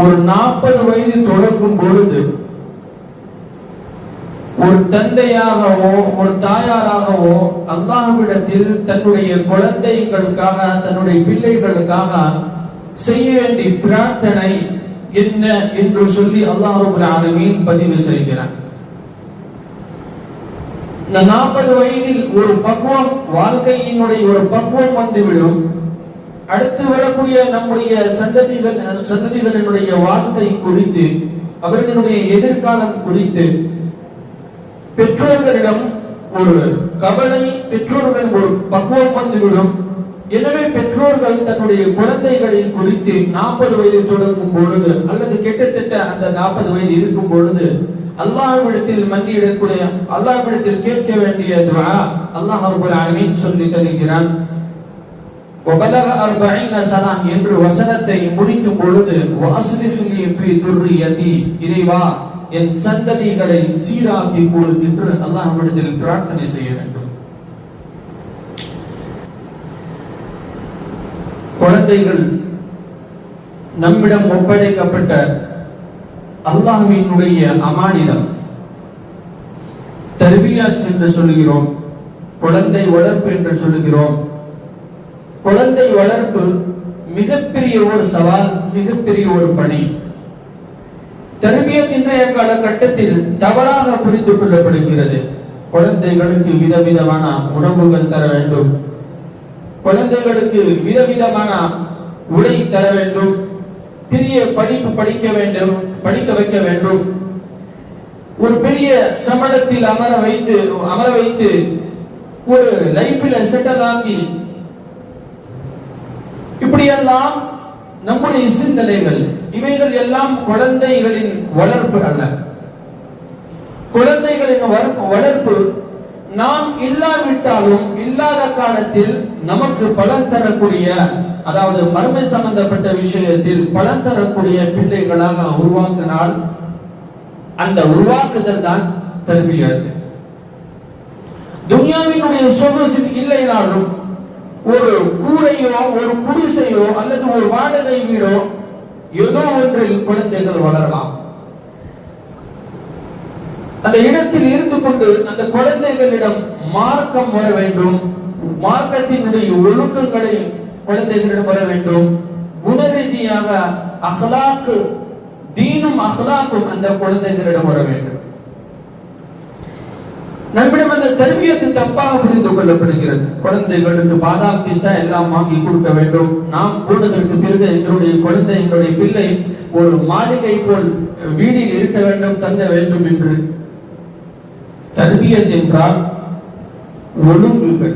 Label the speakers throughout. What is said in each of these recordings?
Speaker 1: ஒரு நாற்பது வயது தொடங்கும் பொழுது ஒரு தந்தையாகவோ ஒரு தாயாராகவோ அல்லாஹ்விடத்தில் தன்னுடைய குழந்தைகளுக்காக தன்னுடைய பிள்ளைகளுக்காக செய்ய வேண்டிய பிரார்த்தனை என்ன என்று சொல்லி அல்லாஹ் ஆலமீன் பதிவு செய்கிறார் இந்த நாற்பது வயதில் ஒரு பக்குவம் வாழ்க்கையினுடைய ஒரு பக்குவம் வந்துவிடும். அடுத்து வரக்கூடிய நம்முடைய சந்ததிகள் சந்ததிகளினுடைய வாழ்க்கை குறித்து அவர்களுடைய எதிர்காலம் குறித்து பெற்றோர்களிடம் ஒரு கவலை பெற்றோர்கள் ஒரு பக்குவம் வந்துவிடும். எனவே பெற்றோர்கள் தன்னுடைய குழந்தைகளை குறித்து நாற்பது வயது தொடங்கும் பொழுது அல்லது கிட்டத்தட்ட அந்த நாற்பது வயது இருக்கும் பொழுது அல்லாஹ்விடத்தில் மன்னியிடக்கூடிய அல்லாஹ்விடத்தில் கேட்க வேண்டிய துவா அல்லாஹ் சொல்லி தருகிறான். என்று வசனத்தை முடிக்கும் பொழுது இறைவா என் சந்ததிகளை சீராக்கி கொடு என்று அல்லாஹ் அல்லாஹ்விடத்தில் பிரார்த்தனை செய்ய வேண்டும். குழந்தைகள் நம்மிடம் ஒப்படைக்கப்பட்ட அல்லாஹ்வினுடைய அமானிதம். தர்பியாச் என்று சொல்கிறோம் குழந்தை வளர்ப்பு என்று சொல்கிறோம் குழந்தை வளர்ப்பு மிகப்பெரிய ஒரு சவால் மிகப்பெரிய ஒரு பணி. தர்பியத் இன்றைய காலகட்டத்தில் தவறாக புரிந்து கொள்ளப்படுகிறது. குழந்தைகளுக்கு விதவிதமான உணவுகள் தர வேண்டும். குழந்தைகளுக்கு விதவிதமான உடை தர வேண்டும். பெரிய படிப்பு படிக்க வேண்டும் படிக்க வைக்க வேண்டும். ஒரு பெரிய சமணத்தில் அமர வைத்து அமர வைத்து ஒரு லைஃபில் செட்டில் ஆக்கி இப்படியெல்லாம் நம்முடைய சிந்தனைகள் இவைகள் எல்லாம் குழந்தைகளின் வளர்ப்பு அல்ல. குழந்தைகளின் வளர்ப்பு- வளர்ப்பு நாம் இல்லாவிட்டாலும் இல்லாத காலத்தில் நமக்கு பலன் தரக்கூடிய அதாவது மர்மை சம்பந்தப்பட்ட விஷயத்தில் பலன் தரக்கூடிய பிள்ளைகளாக உருவாக்கினால் அந்த உருவாக்குதல் தான் தர்பியத் துனியாவினுடைய சொகுசு இல்லைனாலும் ஒரு கூரையோ ஒரு குடிசையோ அல்லது ஒரு வாடகை வீடோ ஏதோ ஒன்றில் குழந்தைகள் வளரலாம். அந்த இடத்தில் இருந்து கொண்டு அந்த குழந்தைகளிடம் மார்க்கம் வர வேண்டும். மார்க்கத்தினுடைய ஒழுக்கங்களை குழந்தைகளிடம் வர வேண்டும். குணரீதியாக அகலாக்கு தீனும் அகலாக்கும் அந்த குழந்தைகளிடம் வர வேண்டும். நம்மிடம் அந்த தர்பியத்து தப்பாக புரிந்து கொள்ளப்படுகிறது. குழந்தைகளுக்கு பாதாம் பிஸ்தா எல்லாம் வாங்கி கொடுக்க வேண்டும். நாம் போனதற்கு பிறகு எங்களுடைய குழந்தை எங்களுடைய பிள்ளை ஒரு மாளிகை போல் வீடில் இருக்க வேண்டும் தங்க வேண்டும் என்று. தர்பியத் என்றால் ஒழுங்குகள்.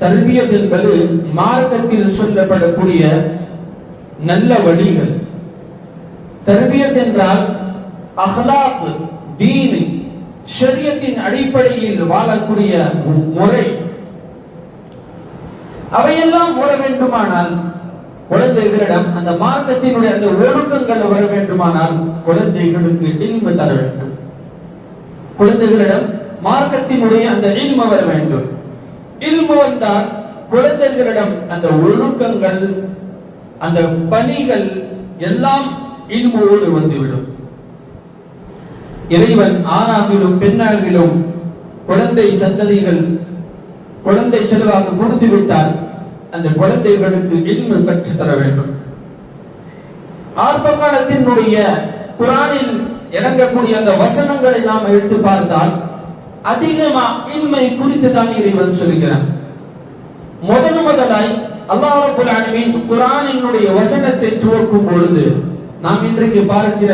Speaker 1: தர்பியத் என்பது மார்க்கத்தில் சொல்லப்படக்கூடிய நல்ல வழிகள். தர்பியத் என்றால் அஹ்லாக் தீன். ஷரியத்தின் அடிப்படையில் வாழக்கூடிய முறை. அவையெல்லாம் வர வேண்டுமானால் குழந்தைகளிடம் அந்த மார்க்கத்தினுடைய அந்த ஒழுக்கங்கள் வர வேண்டுமானால் குழந்தைகளுக்கு இல்மு தர வேண்டும். குழந்தைகளிடம் மார்க்கத்தினுடைய அந்த இல்ம வர வேண்டும். இல்மு வந்தால் குழந்தைகளிடம் அந்த ஒழுக்கங்கள் அந்த பணிகள் எல்லாம் இல்முவோடு வந்துவிடும். இறைவன் ஆணாகிலும் பெண்ணாகிலும் குழந்தை சந்ததிகள் குழந்தை செலவாக கொடுத்து விட்டால் அந்த குழந்தைகளுக்கு இன்மை கற்றுத் தர வேண்டும். ஆரம்ப காலத்தினுடைய குரானில் இறங்கக்கூடிய அந்த வசனங்களை நாம் எடுத்து பார்த்தால் அதிகமா இன்மை குறித்து தான் இறைவன் சொல்கிறான் முதன் முதலாய் அல்லாஹ் ரப்பல் குரானினுடைய வசனத்தை துவக்கும் பொழுது நாம் இன்றைக்கு பார்க்கிற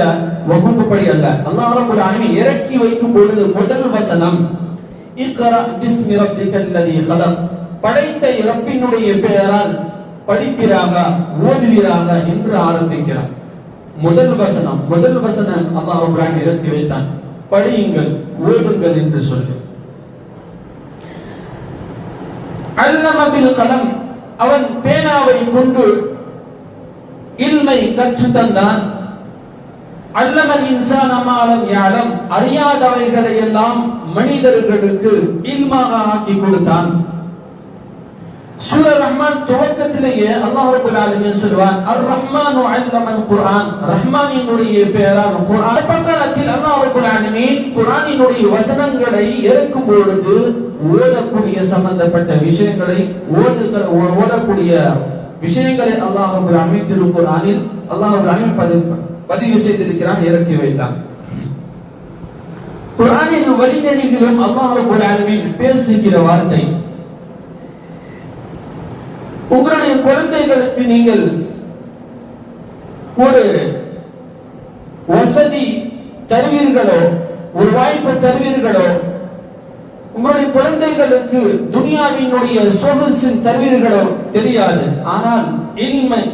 Speaker 1: வகுப்புப்படி அல்ல. அல்லாஹ் ரப்பல் ஆலமீன் இறக்கி வைக்கும் பொழுது முதல் வசனம் இக்ரா பிஸ்மி ரப்பிக்கல் லதீ ஹலக் படைத்த ரப்பினுடைய பெயரால் படிப்பீராக ஓதுவீராக என்று ஆரம்பிக்கிறார். முதல் வசனம் முதல் வசனம் அல்லாஹ் ரப்பல் ஆலமீன் இறக்கி வைத்தான். படியுங்கள் ஓதுங்கள் என்று சொல்லி. அல்லம பில் கலம். அவன் பேனாவை கொண்டு இல்மை கற்று தந்தான் அல்லவன் இன்சான் அமாலம் யாழம் அறியாதவைகளை எல்லாம் மனிதர்களுக்கு இல்மாக ஆக்கி கொடுத்தான். சூர ரஹ்மான் துவக்கத்திலேயே அல்லாஹ் ரப்பல் ஆலமீன் சொல்வான் அர் ரஹ்மானு அல்லமல் குர்ஆன். ரஹ்மானினுடைய பெயரான குர்ஆன். பக்கத்தில் அல்லாஹ் ரப்பல் ஆலமீன் குர்ஆனினுடைய வசனங்களை இறக்கும் பொழுது ஓதக்கூடிய சம்பந்தப்பட்ட விஷயங்களை ஓதுகிற ஓதக்கூடிய விஷயங்களை அல்லாஹ் ரப்பல் ஆலமீன் திருக்குர்ஆனில் அல்லாஹ் ரப்பல் ஆலமீன் பதிவு- பதிவு செய்திருக்கிறான் இறக்கி வைத்தான். குரானின் வழிநெறிகளும் அல்லாஹ் ஒரு ஆலமீன் பேசுகிற வார்த்தை. உங்களுடைய குழந்தைகளுக்கு நீங்கள் ஒரு வசதி தருவீர்களோ ஒரு வாய்ப்பு தருவீர்களோ உங்களுடைய குழந்தைகளுக்கு துனியாவினுடைய சொகுசின் தருவீர்களோ தெரியாது. ஆனால் இல்மை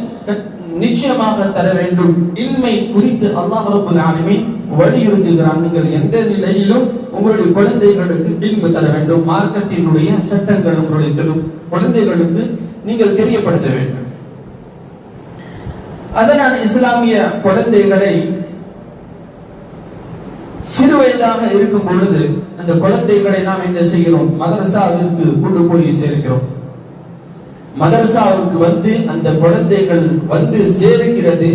Speaker 1: நிச்சயமாக தர வேண்டும். இல்மை குறித்து அல்லாஹ் ரப்பல் ஆலமீன் வலியுறுத்துகிறான். நீங்கள் எந்த நிலையிலும் உங்களுடைய குழந்தைகளுக்கு இல்மு தர வேண்டும். மார்க்கத்தினுடைய சட்டங்கள் உங்களுடைய தெரு- குழந்தைகளுக்கு நீங்கள் தெரியப்படுத்த வேண்டும். அதனால் இஸ்லாமிய குழந்தைகளை சிறு வயதாக இருக்கும் பொழுது அந்த குழந்தைகளை நாம் என்ன செய்கிறோம்? மதரசாவிற்கு கொண்டு போய் சேர்க்கிறோம். மதரசாவுக்கு வந்து அந்த குழந்தைகள் வந்து சேருகிறது.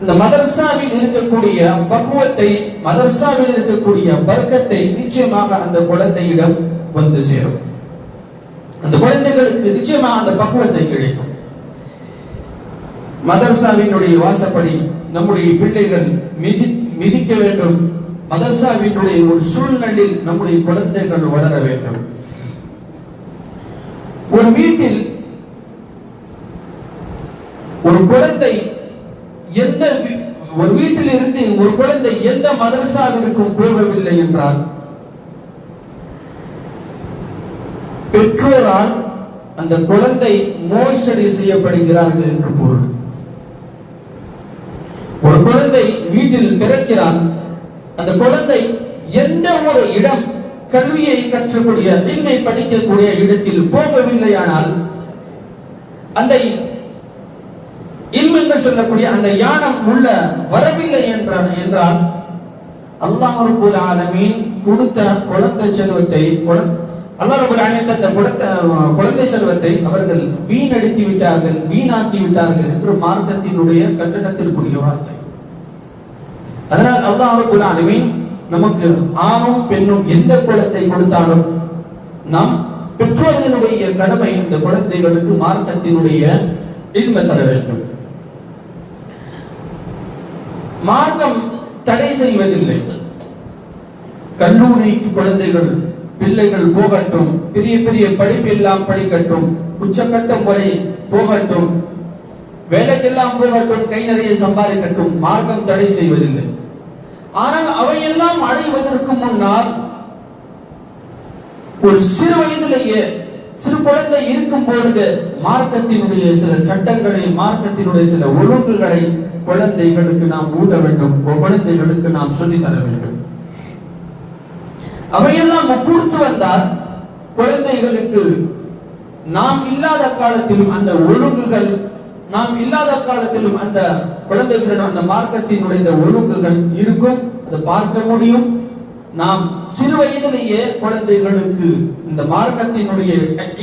Speaker 1: இந்த மதரசாவில் இருக்கக்கூடிய பக்குவத்தை மதரசாவில் இருக்கக்கூடிய வர்க்கத்தை நிச்சயமாக அந்த குழந்தையிடம் வந்து சேரும். அந்த குழந்தைகளுக்கு நிச்சயமாக அந்த பக்குவத்தை கிடைக்கும். மதரசாவினுடைய வாசப்படி நம்முடைய பிள்ளைகள் மிதி மிதிக்க வேண்டும். மதர்சா வீட்டுடைய ஒரு சூழ்நிலையில் நம்முடைய குழந்தைகள் வளர வேண்டும். ஒரு வீட்டில் ஒரு குழந்தை எந்த ஒரு வீட்டில் இருந்து ஒரு குழந்தை எந்த மதரசாவிற்கும் போகவில்லை என்றால் பெற்றோரால் அந்த குழந்தை மோசடி செய்யப்படுகிறார்கள் என்று பொருள். ஒரு குழந்தை வீட்டில் என்றால் அந்த குழந்தை எந்த ஒரு இடம் கல்வியை கற்றக்கூடிய இன்மை படிக்கக்கூடிய இடத்தில் போகவில்லையானால் அந்த இல்ம் என்று சொல்லக்கூடிய அந்த யானம் உள்ள வரவில்லை என்றால் என்றால் அல்லாஹ் ரபுல் ஆலமீன் கொடுத்த குழந்தை செல்வத்தை அல்லாஹ் ரபுல் ஆலமீன் தந்த குழந்தை செல்வத்தை அவர்கள் வீணடித்து விட்டார்கள் வீணாக்கி விட்டார்கள் என்று மார்க்கத்தினுடைய கட்டணத்திற்குரிய வார்த்தை. அதனால் அல்லாஹ் ரப்பல் நமக்கு ஆணும் பெண்ணும் எந்த குலத்தை கொடுத்தாலும் நாம் பெற்றோர்களுடைய கடமை இந்த குழந்தைகளுக்கு மார்க்கத்தினுடைய இன்மை தர வேண்டும். மார்க்கம் தடை செய்வதில்லை. கல்லூரிக்கு குழந்தைகள் பிள்ளைகள் போகட்டும் பெரிய பெரிய படிப்பு எல்லாம் படிக்கட்டும் உச்சக்கட்டம் வரை போகட்டும் வேலைக்கெல்லாம் போகட்டும் கை நிறைய சம்பாதிக்கட்டும் மார்க்கம் தடை செய்வதில்லை. ஆனால் அவையெல்லாம் அடைவதற்கு முன்னால் ஒரு சிறு வயதிலேயே சிறு குழந்தை இருக்கும் பொழுது மார்க்கத்தினுடைய சில சட்டங்களை மார்க்கத்தினுடைய சில ஒழுங்குகளை குழந்தைகளுக்கு நாம் ஊட்ட வேண்டும் குழந்தைகளுக்கு நாம் சொல்லி தர வேண்டும். அவையெல்லாம் கூர்த்து வந்தால் குழந்தைகளுக்கு நாம் இல்லாத காலத்திலும் அந்த ஒழுங்குகள் நாம் இல்லாத காலத்திலும் அந்த குழந்தைகளிடம் அந்த மார்க்கத்தினுடைய இந்த ஒழுங்குகள் இருக்கும். அதை பார்க்க முடியும். நாம் சிறு வயதிலேயே குழந்தைகளுக்கு இந்த மார்க்கத்தினுடைய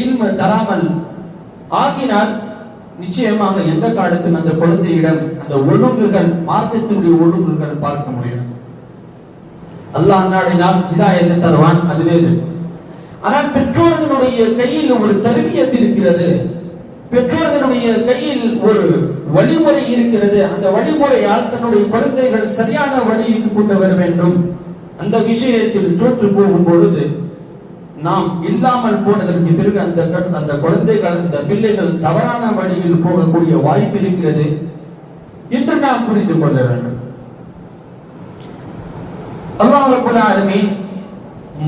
Speaker 1: இல்ம தராமல் ஆகினால் நிச்சயமாக எந்த காலத்திலும் அந்த குழந்தையிடம் அந்த ஒழுங்குகள் மார்க்கத்தினுடைய ஒழுங்குகள் பார்க்க முடியும் அல்லாஹ் நாடினால் இதாயத்தை தருவான். அதுவே ஆனால் பெற்றோர்களுடைய கையில் ஒரு தருவியத் இருக்கிறது. பெற்றோர்களுடைய கையில் ஒரு வழிமுறை இருக்கிறது. அந்த வழிமுறையால் தன்னுடைய குழந்தைகள் சரியான வழிக்கு கொண்டு வர வேண்டும். அந்த விஷயத்தில் தோற்று போகும் பொழுது நாம் இல்லாமல் போனதற்கு பிறகு அந்த அந்த குழந்தைகள் அந்த பிள்ளைகள் தவறான வழியில் போகக்கூடிய வாய்ப்பு இருக்கிறது என்று நாம் புரிந்து கொள்ள வேண்டும். அல்லாஹ்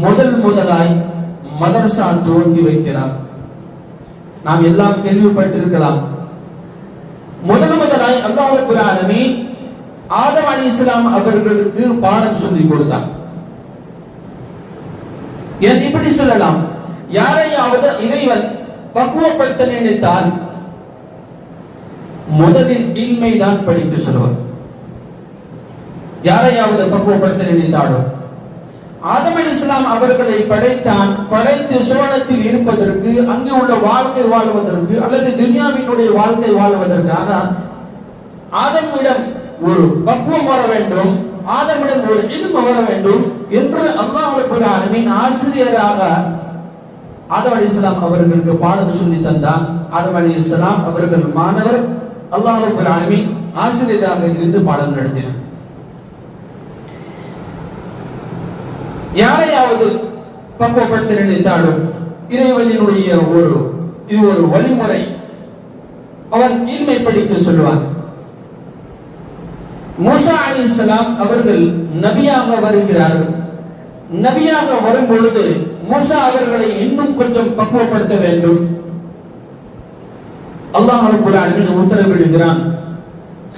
Speaker 1: முதல் முதலாய் மதரசா துவங்கி வைக்கிறார். நாம் எல்லாம் கேள்விப்பட்டிருக்கலாம். முதல் முதலாய் அல்லாஹ் ரப்பல் ஆலமீன் ஆதம் இஸ்லாம் அவர்களுக்கு பாடம் சொல்லிக் கொடுத்தார் ஏன் இப்படி சொல்லலாம்? யாரையாவது இறைவன் பக்குவப்படுத்த நினைத்தால் முதலில் இன்மைதான் படிக்க சொல்வார் யாரையாவது பக்குவப்படுத்த நினைத்தாலும் ஆதம் அலி இஸ்லாம் அவர்களை படைத்தான் படைத்து சுவனத்தில் இருப்பதற்கு அங்கு உள்ள வாழ்க்கை வாழ்வதற்கு அல்லது துன்யாவினுடைய வாழ்க்கை வாழ்வதற்காக ஆதமிடம் ஒரு பக்குவம் வர வேண்டும் ஆதமிடம் ஒரு இல்ம வர வேண்டும் என்று அல்லாஹ் ரப்பல் ஆசிரியராக ஆதம் அலி இஸ்லாம் அவர்களுக்கு பாடம் சொல்லி தந்தார் ஆதம் அலி இஸ்லாம் அவர்கள் மாணவர். அல்லாஹ் ரப்பல் ஆசிரியராக இருந்து பாடம் நடத்தினார். யாரையாவது பக்குவப்படுத்த நினைத்தாலும் இறைவனினுடைய ஒரு இது ஒரு வழிமுறை. அவன் இல்மை படிக்க சொல்லுவான். மூசா அலி இஸ்லாம் அவர்கள் நபியாக வருகிறார்கள். நபியாக வரும் பொழுது மூசா அவர்களை இன்னும் கொஞ்சம் பக்குவப்படுத்த வேண்டும். அல்லாஹ் ரப்பல் உத்தரவிடுகிறான்.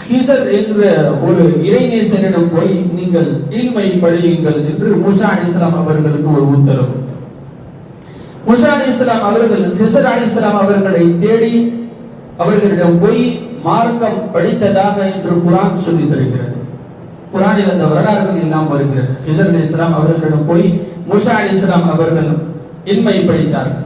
Speaker 1: ஹிசர் என்ற ஒரு இறைநேசனிடம் போய் நீங்கள் இல்மை பழியுங்கள் என்று மூசா அலிஸ்லாம் அவர்களுக்கு ஒரு உத்தரவு. மூசா அலிஸ்லாம் அவர்கள் ஹிசர் அலிஸ்லாம் அவர்களை தேடி அவர்களிடம் போய் மார்க்கம் படித்ததாக என்று குரான் சொல்லி தருகிறது. குரானில் அந்த வரலாறுகள் எல்லாம் வருகிறது. ஹிசர் அலிஸ்லாம் அவர்களிடம் போய் மூசா அலிஸ்லாம் அவர்கள் இன்மை படித்தார்கள்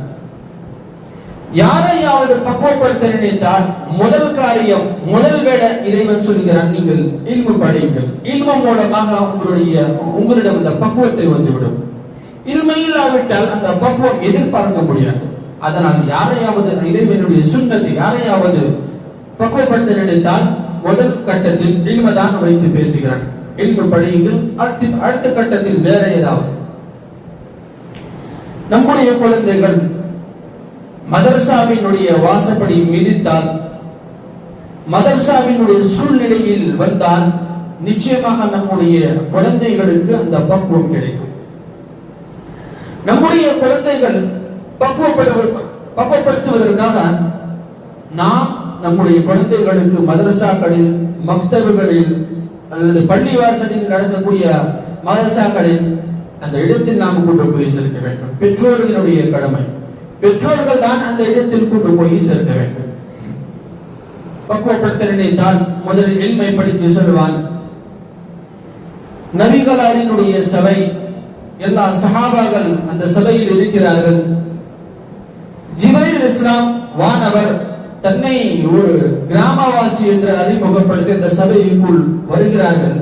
Speaker 1: யாரையாவது பக்குவப்படுத்த நினைத்தால் முதல் காரியம் முதல் வேட இறைவன் சொல்கிறான் நீங்கள் இல்மு படையுங்கள் இல்மு மூலமாக உங்களுடைய உங்களிடம் அந்த பக்குவத்தை வந்துவிடும். இல்மை இல்லாவிட்டால் அந்த பக்குவம் எதிர்பார்க்க முடியாது. அதனால் யாரையாவது இறைவனுடைய சுண்ணத்தை யாரையாவது பக்குவப்படுத்த நினைத்தால் முதல் கட்டத்தில் இல்மதான் வைத்து பேசுகிறான். இல்மு படியுங்கள் அடுத்த அடுத்த கட்டத்தில் வேற ஏதாவது. நம்முடைய குழந்தைகள் மதர்சாவினுடைய வாசப்படி மிதித்தால் மதர்சாவினுடைய சூழ்நிலையில் வந்தால் நிச்சயமாக நம்முடைய குழந்தைகளுக்கு அந்த பக்குவம் கிடைக்கும். நம்முடைய குழந்தைகள் பக்குவப்படுவ பக்குவப்படுத்துவதற்காக நாம் நம்முடைய குழந்தைகளுக்கு மதரசாக்களில் மக்தவர்களில் அல்லது பள்ளிவாசலில் நடக்கக்கூடிய மதரசாக்களில் அந்த இடத்தில் நாம் கொண்டு போய் சேர்க்க வேண்டும். பெற்றோர்களுடைய கடமை. பெற்றோர்கள் தான் அந்த இடத்தில் கொண்டு போய் சேர்க்க வேண்டும். பக்குவப்படுத்த நினைத்தால் முதலில் எளிமை படித்து சொல்லுவான் நபிகளாரினுடைய சபை எல்லா சகாபாக்கள் அந்த சபையில் இருக்கிறார்கள். ஜிபரில் இஸ்லாம் வானவர் தன்னை ஒரு கிராமவாசி என்று அறிமுகப்படுத்தி அந்த சபைக்குள் வருகிறார்கள்.